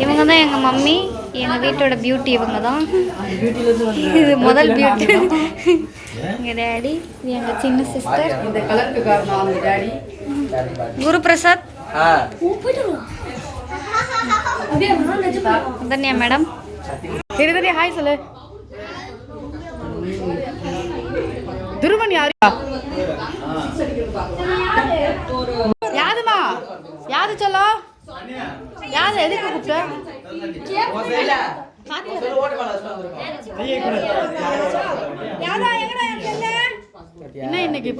இவங்க தான் எங்கள் மம்மி எங்கள் வீட்டோட பியூட்டி இவங்க தான் இது முதல் பியூட்டி எங்கள் டேடி இது எங்கள் சின்ன சிஸ்டர் இந்த கலருக்கு காரணம் அவங்க டாடி குரு பிரசாத் தன்யா மேடம். தெரியுதே ஹாய் சொல்லு. துருவன் யாரு?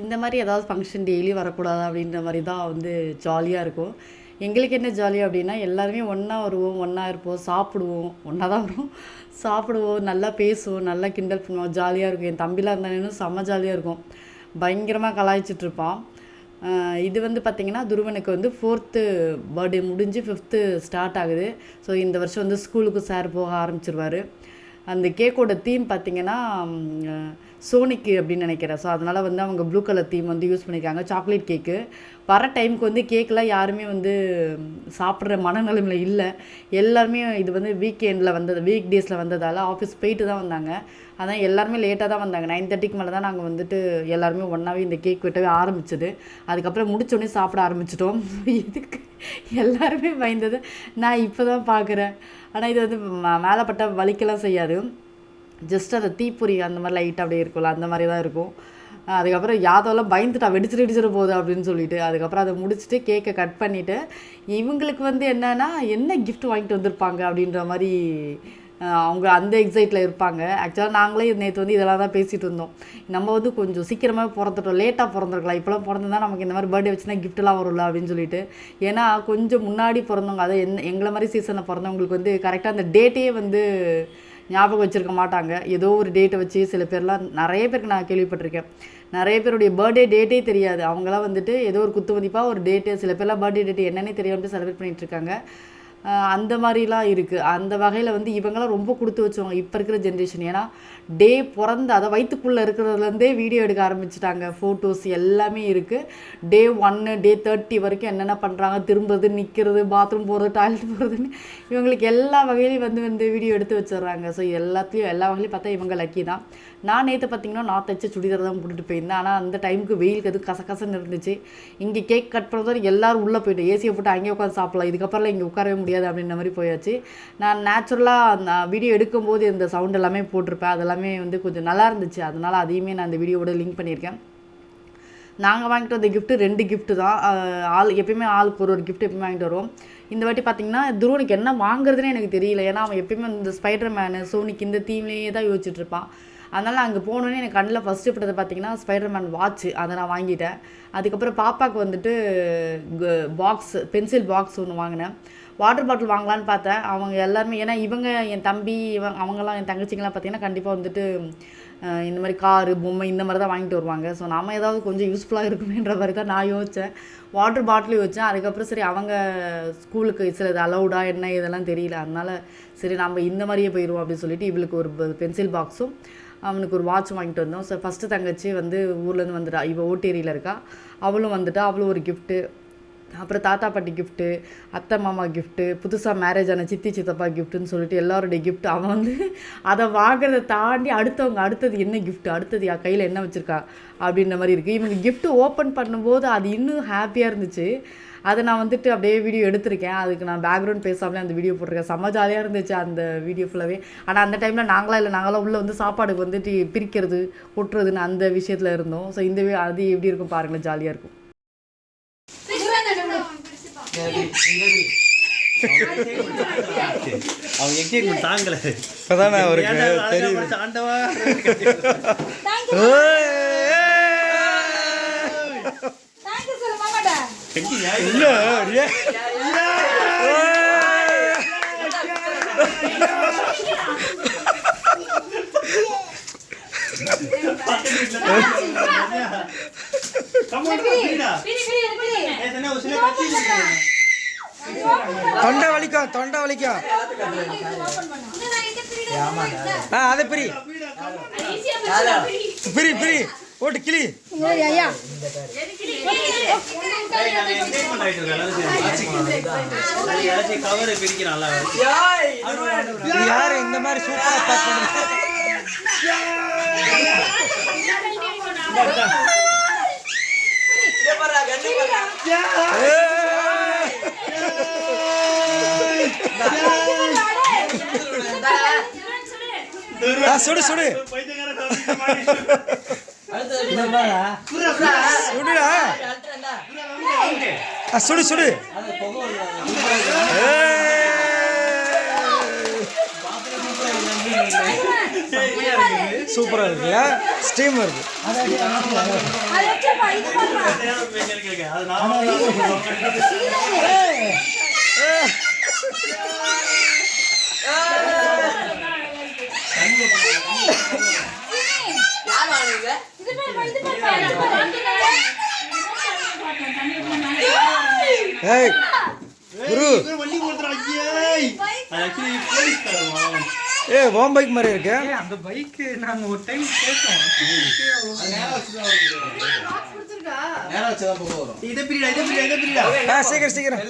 இந்த மாதிரி ஏதாவது ஃபங்க்ஷன் டெய்லி வரக்கூடாது அப்படின்ற மாதிரி தான் வந்து ஜாலியாக இருக்கும். எங்களுக்கு என்ன ஜாலி அப்படின்னா எல்லாருமே ஒன்றா வருவோம் ஒன்றா இருப்போம் சாப்பிடுவோம் ஒன்றா தான் வருவோம் சாப்பிடுவோம் நல்லா பேசுவோம் நல்லா கிண்டல் பண்ணுவோம் ஜாலியாக இருக்கும். என் தம்பிலாம் இருந்தாலும் செம்ம ஜாலியாக இருக்கும். பயங்கரமாக கலாய்ச்சிட்டு இருப்பான். இது வந்து பார்த்திங்கன்னா துருவனுக்கு வந்து ஃபோர்த்து பர்த்டே முடிஞ்சு ஃபிஃப்த்து ஸ்டார்ட் ஆகுது. ஸோ இந்த வருஷம் வந்து ஸ்கூலுக்கு சார் போக ஆரம்பிச்சிருவார். அந்த கேக்கோட தீம் பார்த்தீங்கன்னா சோனிக்கு அப்படின்னு நினைக்கிறேன். ஸோ அதனால் வந்து அவங்க ப்ளூ கலர் தீம் வந்து யூஸ் பண்ணியிருக்காங்க சாக்லேட் கேக்கு வர டைமுக்கு வந்து கேக்கெலாம் யாருமே வந்து சாப்பிட்ற மனநிலைமையில் இல்லை. எல்லாருமே இது வந்து வீக்கெண்டில் வந்தது வீக் டேஸில் வந்ததால் ஆஃபீஸ் போயிட்டு தான் வந்தாங்க. அதான் எல்லாருமே லேட்டாக தான் வந்தாங்க. நைன் தேர்ட்டிக்கு மேலே தான் நாங்கள் வந்துட்டு எல்லாருமே ஒன்றாவே இந்த கேக் வெட்டவே ஆரம்பிச்சது. அதுக்கப்புறம் முடிச்சோடனே சாப்பிட ஆரம்பிச்சிட்டோம். இதுக்கு எல்லாருமே பயந்தது. நான் இப்போ தான் பார்க்குறேன் ஆனால் இது வந்து ம- வலிக்கெல்லாம் செய்யாது. ஜஸ்ட் அந்த தீப்பொறி அந்த மாதிரி லைட்டாக அப்படியே இருக்கும்ல அந்த மாதிரி தான் இருக்கும். அதுக்கப்புறம் யாதவெல்லாம் பயந்துட்டா வெடிச்சிட்டு வெடிச்சிட போகுது அப்படின்னு சொல்லிட்டு அதுக்கப்புறம் அதை முடிச்சுட்டு கேக்கை கட் பண்ணிவிட்டு இவங்களுக்கு வந்து என்னென்னா என்ன கிஃப்ட் வாங்கிட்டு வந்திருப்பாங்க அப்படின்ற மாதிரி அவங்க அந்த எக்ஸைட்டில் இருப்பாங்க. ஆக்சுவலாக நாங்களே நேற்று வந்து இதெல்லாம் தான் பேசிகிட்டு இருந்தோம். நம்ம வந்து கொஞ்சம் சீக்கிரமாக பிறந்துட்டோம் லேட்டாக பிறந்திருக்கலாம். இப்போலாம் பிறந்திருந்தா நமக்கு இந்த மாதிரி பர்த்டே வச்சுனா கிஃப்ட்லாம் வரும்ல அப்படின்னு சொல்லிட்டு. ஏன்னா கொஞ்சம் முன்னாடி பிறந்தவங்க அதை என்ன எங்களை மாதிரி சீசனில் பிறந்தவங்களுக்கு வந்து கரெக்டாக அந்த டேட்டே வந்து ஞாபகம் வச்சுருக்க மாட்டாங்க. ஏதோ ஒரு டேட்டை வச்சு சில பேர்லாம் நிறைய பேருக்கு நான் கேள்விப்பட்டிருக்கேன். நிறைய பேருடைய பர்த்டே டேட்டே தெரியாது. அவங்களாம் வந்துட்டு ஏதோ ஒரு குத்து மதிப்பாக ஒரு டேட்டு சில பேர்லாம் பர்த்டே டேட்டு என்னன்னே தெரியாமல் செலிப்ரேட் பண்ணிட்டு இருக்காங்க. அந்த மாதிரிலாம் இருக்குது அந்த வகையில் வந்து இவங்களாம் ரொம்ப கொடுத்து வச்சவங்க இப்போ இருக்கிற ஜென்ரேஷன் ஏன்னா டே பிறந்து அதை வயிற்றுக்குள்ளே இருக்கிறதுலேருந்தே வீடியோ எடுக்க ஆரம்பிச்சிட்டாங்க. ஃபோட்டோஸ் எல்லாமே இருக்குது டே ஒன்று டே தேர்ட்டி வரைக்கும் என்னென்ன பண்ணுறாங்க திரும்புறது நிற்கிறது பாத்ரூம் போகிறது டாய்லெட் போகிறதுன்னு இவங்களுக்கு எல்லா வகையிலையும் வந்து வந்து வீடியோ எடுத்து வச்சிடுறாங்க. ஸோ எல்லாத்துலேயும் எல்லா வகையிலையும் பார்த்தா இவங்க லக்கி தான். நான் நேற்று பார்த்தீங்கன்னா நான் தைச்ச சுடிதார் தான் போட்டுட்டு போயிருந்தேன். ஆனால் அந்த டைமுக்கு வெயிலுக்கு அது கசகசன்னு இருந்துச்சு. இங்கே கேக் கட் பண்ணுறது எல்லோரும் உள்ளே போய்ட்டு ஏசியை போட்டு அங்கேயே உட்காந்து சாப்பிடலாம். இதுக்கப்புறம் இங்கே உட்காரவே முடியாது. அப்படின்ற மாதிரி போயாச்சு. நான் நேச்சுரலாக அந்த வீடியோ எடுக்கும்போது இந்த சவுண்ட் எல்லாமே போட்டிருப்பேன். அதெல்லாமே வந்து கொஞ்சம் நல்லா இருந்துச்சு. அதனால் அதையுமே நான் அந்த வீடியோவோட லிங்க் பண்ணியிருக்கேன். நாங்கள் வாங்கிட்டு வந்த கிஃப்ட்டு ரெண்டு கிஃப்ட்டு தான். ஆள் எப்பயுமே ஆளுக்கு ஒரு ஒரு கிஃப்ட் எப்பயுமே வாங்கிட்டு வருவோம். இந்த வாட்டி பார்த்தீங்கன்னா துருவனுக்கு என்ன வாங்குறதுனே எனக்கு தெரியல. ஏன்னா அவன் எப்பயுமே இந்த ஸ்பைடர் மேனு சோனிக்கு இந்த தீம்லேயே தான் யோசிச்சுட்ருப்பான் அதனால் அங்கே போனோன்னே எனக்கு கண்ணில் ஃபஸ்ட்டு பட்டது பார்த்தீங்கன்னா ஸ்பைடர்மேன் வாட்ச் அதை நான் வாங்கிட்டேன். அதுக்கப்புறம் பாப்பாவுக்கு வந்துட்டு பாக்ஸ் பென்சில் பாக்ஸ் ஒன்று வாங்கினேன். வாட்டர் பாட்டில் வாங்கலான்னு பார்த்தேன். அவங்க எல்லாருமே ஏன்னா இவங்க என் தம்பி இவன் அவங்கெல்லாம் என் தங்கச்சிங்கெல்லாம் பார்த்தீங்கன்னா கண்டிப்பாக வந்துட்டு இந்த மாதிரி காரு பொம்மை இந்த மாதிரி தான் வாங்கிட்டு வருவாங்க. ஸோ நம்ம ஏதாவது கொஞ்சம் யூஸ்ஃபுல்லாக இருக்குமேன்ற மாதிரி தான் நான் யோசித்தேன் வாட்டர் பாட்டிலையும் வச்சேன் அதுக்கப்புறம் சரி அவங்க ஸ்கூலுக்கு சிலது அலௌடா என்ன இதெல்லாம் தெரியல. அதனால் சரி நம்ம இந்த மாதிரியே போயிடுவோம் அப்படின்னு சொல்லிட்டு இவளுக்கு ஒரு பென்சில் பாக்ஸும் அவனுக்கு ஒரு வாட்ச் வாங்கிட்டு வந்தோம். ஸோ ஃபஸ்ட்டு தங்கச்சி வந்து ஊர்லேருந்து வந்துட்டா. இவள் ஓட்டேரியில் இருக்கா. அவளும் வந்துட்டா. அவளும் ஒரு கிஃப்ட்டு அப்புறம் தாத்தா பாட்டி கிஃப்ட்டு அத்தை மாமா கிஃப்ட்டு புதுசாக மேரேஜ் ஆன சித்தி சித்தப்பா கிஃப்ட்டுன்னு சொல்லிட்டு எல்லாருடைய கிஃப்ட் அவன் வந்து அதை வாங்குறதை தாண்டி அடுத்தவங்க அடுத்தது என்ன கிஃப்ட் அடுத்தது யா கையில் என்ன வச்சுருக்கா அப்படின்ற மாதிரி இருக்குது இவங்க கிஃப்ட்டு ஓப்பன் பண்ணும்போது அது இன்னும் ஹாப்பியாக இருந்துச்சு. அதை நான் வந்துட்டு அப்படியே வீடியோ எடுத்திருக்கேன். அதுக்கு நான் பேக்ரவுண்ட் பேசாமலே அந்த வீடியோ போட்டிருக்கேன். செம்ம ஜாலியாக இருந்துச்சு அந்த வீடியோ ஃபுல்லாகவே ஆனால் அந்த டைமில் நாங்களாம் இல்லை நாங்களாம் உள்ளே வந்து சாப்பாடுக்கு வந்துட்டு பிரிக்கிறது ஒட்டுறதுன்னு அந்த விஷயத்தில் இருந்தோம். ஸோ இந்த அது எப்படி இருக்கும் பாருங்களேன் ஜாலியாக இருக்கும். அவங்க எக்ஸைட்மெண்ட் தாங்கல. இப்பதானே அவருக்கு தெரியுது. ஆண்டவா? இல்ல. தொண்டை வலிக்கும் தொண்டை வலிக்கும் ஆ அதை பிரி. பிரி. பிரி போட்டு கிளி. இது யாரு இந்த மாதிரி சூப்பரா பேக் பண்ணுறது ஆ, சுடு சுடு சுடுடா சுடு சுடு சூப்பரா இருக்குல்ல ஸ்டீம் வருது அது ஓம் பைக் மாதிரி இருக்கு? அந்த பைக்கு நாங்க ஒரு டைம் கேட்டோம். இதை பிரிடா இதை பிரிடா இதை பிரிடா ஆ சீக்கிரம் சீக்கிரம்.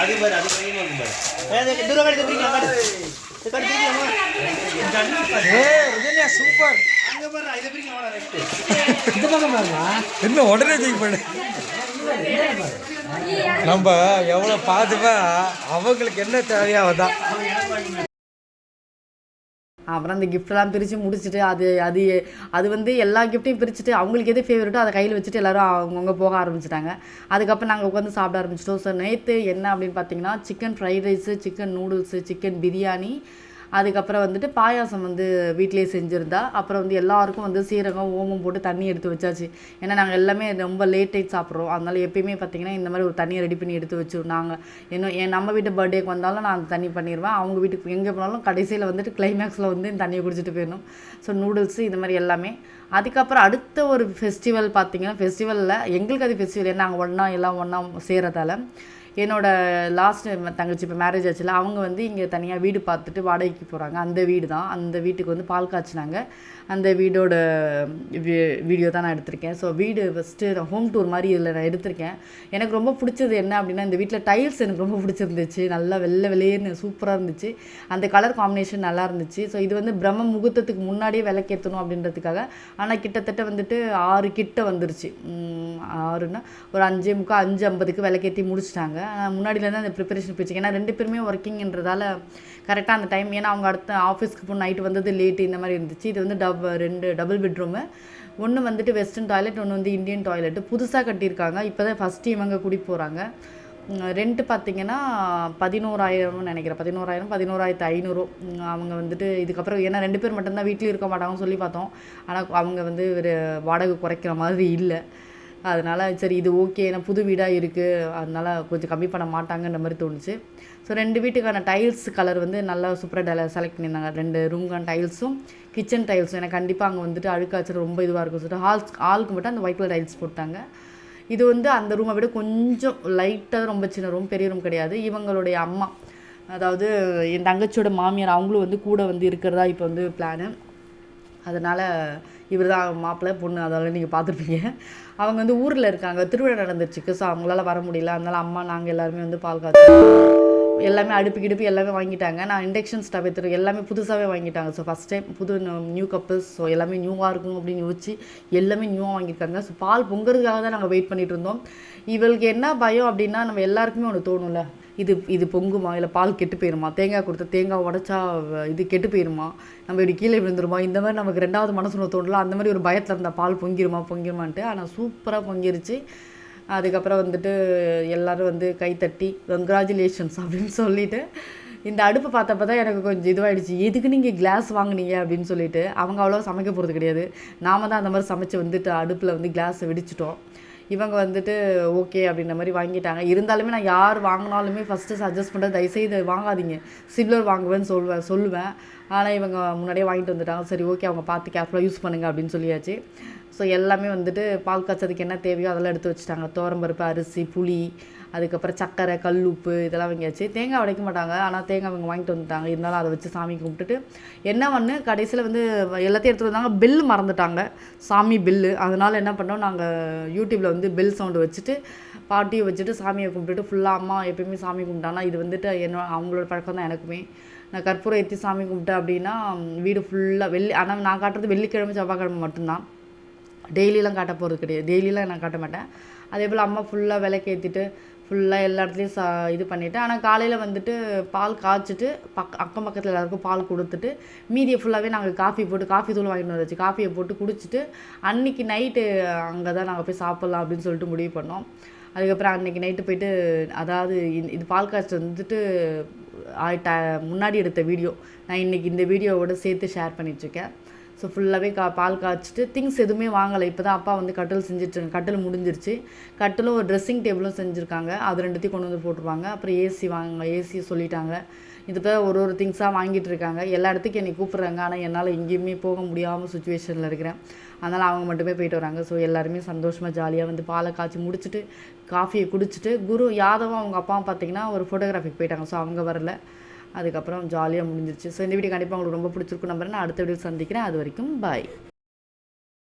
அது பாரு அது தூரம் சூப்பர். என்ன உடனே பண்ணு. நம்ம எவ்வளோ பார்த்துப்பா அவங்களுக்கு என்ன தேவையோ அதான். அப்புறம் அந்த கிஃப்ட்லாம் பிரித்து முடிச்சுட்டு அது அது அது வந்து எல்லா கிஃப்ட்டையும் பிரிச்சுட்டு அவங்களுக்கு எது ஃபேவரட்டோ அதை கையில் வச்சுட்டு எல்லாரும் அவங்கவுங்க போக ஆரம்பிச்சிட்டாங்க. அதுக்கப்புறம் நாங்கள் உட்காந்து சாப்பிட ஆரம்பிச்சிட்டோம். ஸோ நேற்று என்ன அப்படின்னு பார்த்தீங்கன்னா chicken fried rice chicken noodles chicken biryani அதுக்கப்புறம் வந்துட்டு பாயாசம் வந்து வீட்டிலேயே செஞ்சுருந்தா அப்புறம் வந்து எல்லாருக்கும் வந்து சீரகம் ஓமம் போட்டு தண்ணி எடுத்து வச்சாச்சு. ஏன்னா நாங்கள் எல்லாமே ரொம்ப லேட் நைட் சாப்பிட்றோம். அதனால எப்பயுமே பார்த்தீங்கன்னா இந்த மாதிரி ஒரு தண்ணியை ரெடி பண்ணி எடுத்து வச்சு நாங்கள் இன்னும் என் நம்ம வீட்டு பர்த்டேக்கு வந்தாலும் நான் அந்த தண்ணி பண்ணிடுவேன் அவங்க வீட்டுக்கு எங்கே போனாலும் கடைசியில் வந்துட்டு கிளைமேக்ஸில் வந்து இந்த தண்ணியை குடிச்சிட்டு போயிடணும். ஸோ நூடுல்ஸு இந்த மாதிரி எல்லாமே. அதுக்கப்புறம் அடுத்த ஒரு ஃபெஸ்டிவல் பார்த்தீங்கன்னா ஃபெஸ்டிவலில் எங்களுக்கு அது ஃபெஸ்டிவல் ஏன்னா நாங்கள் ஒன்றா எல்லாம் ஒன்றா சேர்கிறதால என்னோட லாஸ்ட் தங்கச்சி இப்போ மேரேஜ் ஆச்சுல அவங்க வந்து இங்கே தனியாக வீடு பார்த்துட்டு வாடகைக்கு போகிறாங்க அந்த வீடு தான் அந்த வீட்டுக்கு வந்து பால் காய்ச்சினாங்க. அந்த வீடோட வீடியோ தான் நான் எடுத்திருக்கேன். ஸோ வீடு ஃபஸ்ட்டு ஹோம் டூர் மாதிரி இதில் நான் எடுத்திருக்கேன். எனக்கு ரொம்ப பிடிச்சது என்ன அப்படின்னா இந்த வீட்டில் டைல்ஸ் எனக்கு ரொம்ப பிடிச்சிருந்துச்சு. நல்லா வெள்ளை வெளியேன்னு சூப்பராக இருந்துச்சு. அந்த கலர் காம்பினேஷன் நல்லா இருந்துச்சு. ஸோ இது வந்து பிரம்ம முகூர்த்தத்துக்கு முன்னாடியே விளக்கேற்றணும் அப்படின்றதுக்காக. ஆனால் கிட்டத்தட்ட வந்துட்டு ஆறு கிட்ட வந்துருச்சு. உம், ஆறுன்னா ஒரு அஞ்சே முக்கால் அஞ்சு ஐம்பதுக்கு விளக்கேற்றி முடிச்சிட்டாங்க. ஆனால் முன்னாடியிலேருந்து அந்த ப்ரிப்பரேஷன் போயிடுச்சு ஏன்னா ரெண்டு பேருமே ஒர்க்கிங்ன்றதால கரெக்டாக அந்த டைம் ஏன்னா அவங்க அடுத்த ஆஃபீஸ்க்கு போய் நைட்டு வந்தது லேட்டு இந்த மாதிரி இருந்துச்சு. இது வந்து டப் ரெண்டு டபுள் பெட்ரூமு ஒன்று வந்துட்டு வெஸ்டர்ன் டாய்லெட் ஒன்று வந்து இந்தியன் டாய்லெட்டு புதுசாக கட்டியிருக்காங்க. இப்போ தான் ஃபஸ்ட்டு இவங்க குடி போகிறாங்க ரெண்ட்டு பார்த்தீங்கன்னா பதினோராயிரம்னு நினைக்கிறேன். பதினோராயிரம் பதினோராயிரத்து ஐநூறு. அவங்க வந்துட்டு இதுக்கப்புறம் ஏன்னா ரெண்டு பேர் மட்டும்தான் வீட்லேயும் இருக்க மாட்டாங்கன்னு சொல்லி பார்த்தோம். ஆனால் அவங்க வந்து ஒரு வாடகை குறைக்கிற மாதிரி இல்லை. அதனால் சரி இது ஓகே ஏன்னா புது வீடாக இருக்குது அதனால் கொஞ்சம் கம்மி பண்ண மாட்டாங்கன்ற மாதிரி தோணுச்சு. ஸோ ரெண்டு வீட்டுக்கான டைல்ஸ் கலர் வந்து நல்லா சூப்பராக செலக்ட் பண்ணியிருந்தாங்க. ரெண்டு ரூம்க்கான டைல்ஸும் கிச்சன் டைல்ஸும் எனக்கு கண்டிப்பாக அங்கே வந்துட்டு அழுக்காச்சு ரொம்ப இதுவாக இருக்கும். சொல்லிட்டு ஹால்ஸ் ஹாலுக்கு மட்டும் அந்த ஒயிட் கலர் டைல்ஸ் போட்டாங்க. இது வந்து அந்த ரூமை விட கொஞ்சம் லைட்டாக ரொம்ப சின்ன ரூம் பெரிய ரூம் கிடையாது. இவங்களுடைய அம்மா அதாவது என் தங்கச்சியோட மாமியார் அவங்களும் வந்து கூட வந்து இருக்கிறதா இப்போ வந்து பிளானு அதனால் இவர் தான் மாப்பிள்ளை பொண்ணு அதெல்லாம் நீங்கள் பார்த்துருப்பீங்க. அவங்க வந்து ஊரில் இருக்காங்க. திருவிழா நடந்துருச்சுக்கு ஸோ அவங்களால வர முடியல. அதனால் அம்மா நாங்கள் எல்லாருமே வந்து பால் காய்ச்சோம் எல்லாமே அடுப்பு கிடுப்பு எல்லாமே வாங்கிட்டாங்க. நான் இண்டக்ஷன் ஸ்டவ் எடுத்துருக்கேன் எல்லாமே புதுசாகவே வாங்கிட்டாங்க. ஸோ ஃபஸ்ட் டைம் புது நியூ கப்பல்ஸ் ஸோ எல்லாமே நியூவாக இருக்கும் அப்படின்னு யோசிச்சு எல்லாமே நியூவாக வாங்கியிருக்காங்க. ஸோ பால் பொங்குறதுக்காக தான் நாங்கள் வெயிட் பண்ணிட்டு இருந்தோம். இவளுக்கு என்ன பயம் அப்படின்னா நம்ம எல்லாருக்குமே ஒன்று தோணும்ல. இது இது பொங்குமா? இல்லை பால் கெட்டு போயிருமா? தேங்காய் கொடுத்து தேங்காய் உடச்சா இது கெட்டு போயிருமா? நம்ம இப்படி கீழே விழுந்துருமா? இந்த மாதிரி நமக்கு ரெண்டாவது மனசுல தோணலாம் அந்த மாதிரி ஒரு பயத்தில் இருந்தால் பால் பொங்கிருமா பொங்கிருமான்ட்டு. ஆனால் சூப்பராக பொங்கிருச்சு. அதுக்கப்புறம் வந்துட்டு எல்லோரும் வந்து கைத்தட்டி கங்க்ராச்சுலேஷன்ஸ் அப்படின்னு சொல்லிட்டு இந்த அடுப்பு பார்த்தப்ப தான் எனக்கு கொஞ்சம் இதுவாகிடுச்சு எதுக்கு நீங்கள் கிளாஸ் வாங்குனீங்க? அப்படின்னு சொல்லிட்டு அவங்க அவ்வளோ சமைக்க போகிறது கிடையாது. நாம தான் அந்த மாதிரி சமைச்சு வந்துட்டு அடுப்பில் வந்து கிளாஸை வெடிச்சிட்டோம். இவங்க வந்துட்டு ஓகே அப்படின்ற மாதிரி வாங்கிட்டாங்க. இருந்தாலுமே நான் யார் வாங்கினாலுமே ஃபஸ்ட்டு சஜஸ்ட் பண்ணுறது தயவுசெய்து வாங்காதீங்க. சில்வர் வாங்குவேன்னு சொல்வேன் சொல்லுவேன். ஆனால் இவங்க முன்னாடியே வாங்கிட்டு வந்துட்டாங்க. சரி ஓகே அவங்க பார்த்து கேர்ஃபுல்லாக யூஸ் பண்ணுங்க அப்படின்னு சொல்லியாச்சு. ஸோ எல்லாமே வந்துட்டு பால் காய்ச்சதுக்கு என்ன தேவையோ அதெல்லாம் எடுத்து வச்சுட்டாங்க. தோரம்பருப்பு அரிசி புளி அதுக்கப்புறம் சக்கரை கல் உப்பு இதெல்லாம் வாங்கியாச்சு. தேங்காய் உடைக்க மாட்டாங்க. ஆனால் தேங்காய் அவங்க வாங்கிட்டு வந்துட்டாங்க. இருந்தாலும் அதை வச்சு சாமி கும்பிட்டுட்டு என்ன ஒன்று கடைசியில் வந்து எல்லாத்தையும் எடுத்துகிட்டு வந்தாங்க. பெல் மறந்துட்டாங்க. சாமி பெல்லு அதனால் என்ன பண்ணோம் நாங்கள் யூடியூப்பில் வந்து பெல் சவுண்டு வச்சுட்டு பாட்டியை வச்சுட்டு சாமியை கும்பிட்டுட்டு ஃபுல்லாக அம்மா எப்பயுமே சாமி கும்பிட்டானா இது வந்துட்டு என்ன அவங்களோட பழக்கம் தான் எனக்குமே. நான் கற்பூரம் ஏற்றி சாமி கும்பிட்டேன் அப்படின்னா வீடு ஃபுல்லாக வெள்ளி ஆனால் நான் காட்டுறது வெள்ளிக்கிழமை செவ்வாய்க்கிழமை மட்டும்தான். டெய்லியெலாம் காட்ட போகிறது கிடையாது. டெய்லியெலாம் நான் காட்ட மாட்டேன். அதே போல் அம்மா ஃபுல்லாக விளக்கேற்றிட்டு ஃபுல்லாக எல்லா இடத்துலையும் சா இது பண்ணிவிட்டு ஆனால் காலையில் வந்துட்டு பால் காய்ச்சிட்டு பக் அக்கம் பக்கத்தில் எல்லாருக்கும் பால் கொடுத்துட்டு மீதியை ஃபுல்லாகவே நாங்கள் காஃபி போட்டு காஃபி தூள் வாங்கிட்டு வந்தாச்சு காஃபியை போட்டு குடிச்சிட்டு அன்னைக்கு நைட்டு அங்கே தான் நாங்கள் போய் சாப்பிட்லாம் அப்படின்னு சொல்லிட்டு முடிவு பண்ணோம். அதுக்கப்புறம் அன்னைக்கு நைட்டு போயிட்டு அதாவது இது பால் காய்ச்சல் வந்துட்டு ஆயிட்ட முன்னாடி எடுத்த வீடியோ நான் இன்னைக்கு இந்த வீடியோவோட சேர்த்து ஷேர் பண்ணிட்டுருக்கேன் ஸோ ஃபுல்லாகவே கா பால் காய்ச்சிட்டு திங்ஸ் எதுவுமே வாங்கலை. இப்போ தான் அப்பா வந்து கட்டில் செஞ்சுட்டு கட்டில் முடிஞ்சிருச்சு. கட்டிலும் ஒரு ட்ரெஸ்ஸிங் டேபிளும் செஞ்சுருக்காங்க. அது ரெண்டுத்தையும் கொண்டு வந்து போட்டுருவாங்க. அப்புறம் ஏசி வாங்க ஏசி சொல்லிட்டாங்க. இது இப்போ ஒரு ஒரு திங்ஸாக வாங்கிட்டு இருக்காங்க. எல்லா இடத்துக்கும் என்னை கூப்பிட்றாங்க. ஆனால் என்னால் எங்கேயுமே போக முடியாமல் சுச்சுவேஷனில் இருக்கிறேன். அதனால் அவங்க மட்டுமே போயிட்டு வராங்க. ஸோ எல்லாருமே சந்தோஷமாக ஜாலியாக வந்து பாலை காய்ச்சி முடிச்சுட்டு காஃபியை குடிச்சிட்டு குரு யாதவும் அவங்க அப்பாவும் பார்த்தீங்கன்னா ஒரு ஃபோட்டோகிராஃபிக்கு போயிட்டாங்க. ஸோ அவங்க வரல. அதுக்கப்புறம் ஜாலியாக முடிஞ்சிருச்சு. ஸோ இந்த வீடியோ கண்டிப்பாக உங்களுக்கு ரொம்ப பிடிச்சிருக்கும் நம்புறேன். நான் அடுத்த வீடியோ சந்திக்கிறேன். அது வரைக்கும் பாய்